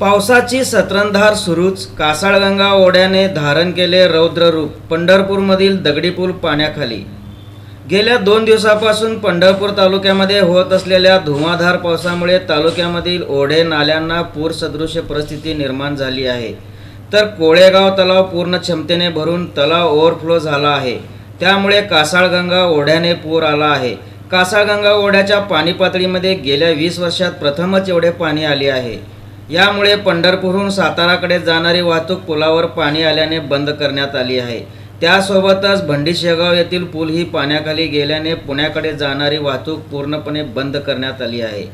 पावसाची सतरंधार सुरूच कासाळगंगा ओढ्याने धारण केले रौद्ररूप पंढरपूरमधील दगडी पूल पाण्याखाली. गेल्या दोन दिवसापासून पंढरपूर तालुक्यामध्ये होत असलेल्या धुवाधार पावसामुळे तालुक्यामधील ओढे नाल्यांना पूरसदृश्य परिस्थिती निर्माण झाली आहे. तर कोळेगाव तलाव पूर्ण क्षमतेने भरून तलाव ओव्हरफ्लो झाला आहे. त्यामुळे कासाळगंगा ओढ्याने पूर आला आहे. कासाळगंगा ओढ्याच्या पाणी पातळीमध्ये गेल्या वीस वर्षात प्रथमच एवढे पाणी आले आहे. यामुळे पंढरपूरहून साताराकडे जाणारी वाहतूक पुलावर पाणी आल्याने बंद करण्यात आली आहे. त्यासोबतच भंडी शेगाव येथील पूल ही पाण्याखाली गेल्याने पुण्याकडे जाणारी वाहतूक पूर्णपणे बंद करण्यात आली आहे.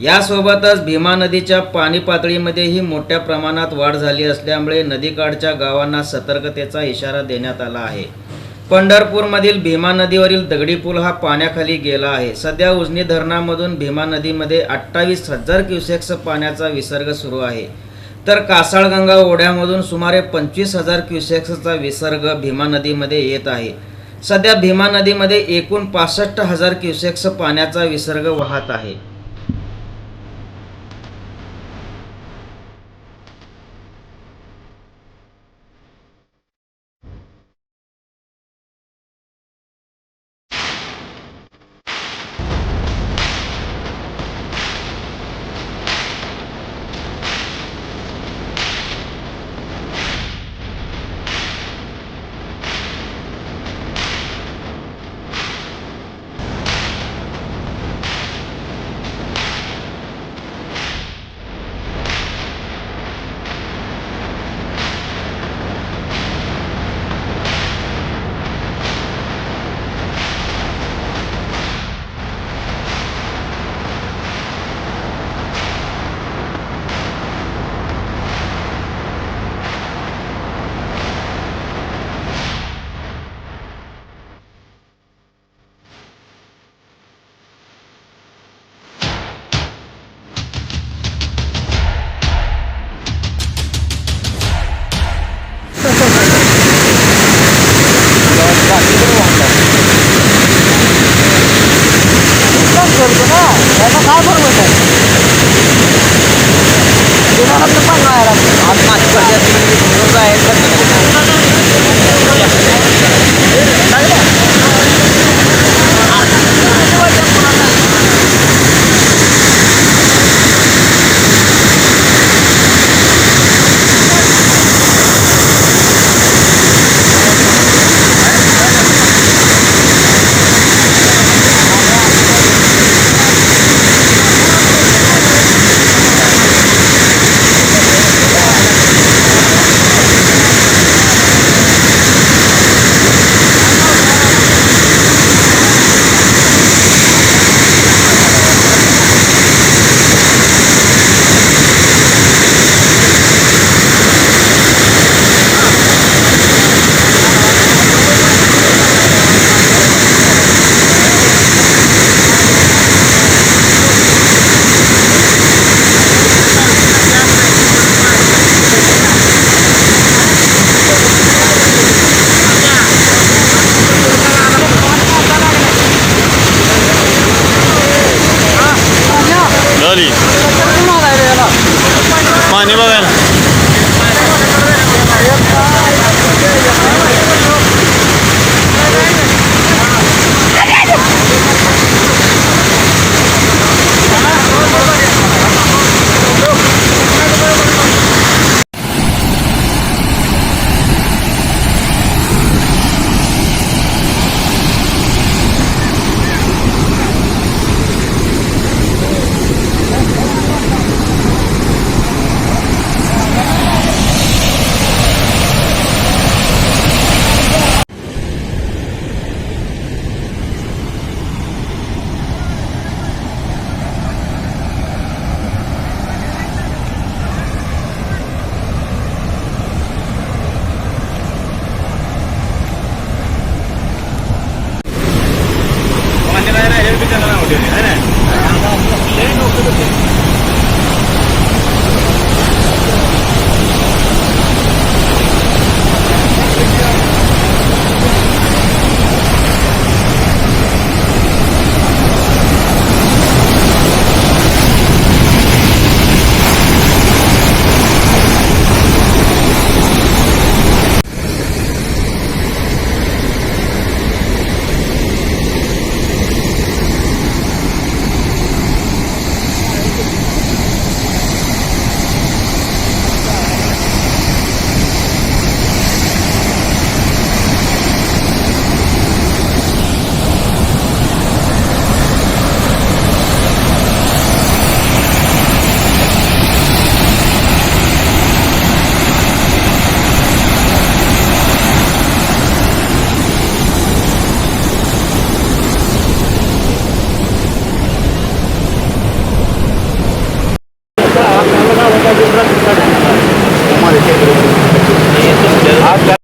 यासोबतच भीमा नदीच्या पाणी पातळीमध्येही मोठ्या प्रमाणात वाढ झाली असल्यामुळे नदीकाठच्या गावांना सतर्कतेचा इशारा देण्यात आला आहे. पंढरपूरमधील भीमा नदीवरील दगडी पूल हा पाण्याखाली गेला आहे. सध्या उजनी धरणामधून भीमा नदीमध्ये अठ्ठावीस हजार क्युसेक्स पाण्याचा विसर्ग सुरू आहे. तर कासाळगंगा ओढ्यामधून सुमारे पंचवीस हजार क्युसेक्सचा विसर्ग भीमा नदीमध्ये येत आहे. सध्या भीमा नदीमध्ये एकूण पासष्ट हजार क्युसेक्स पाण्याचा विसर्ग वाहत आहे.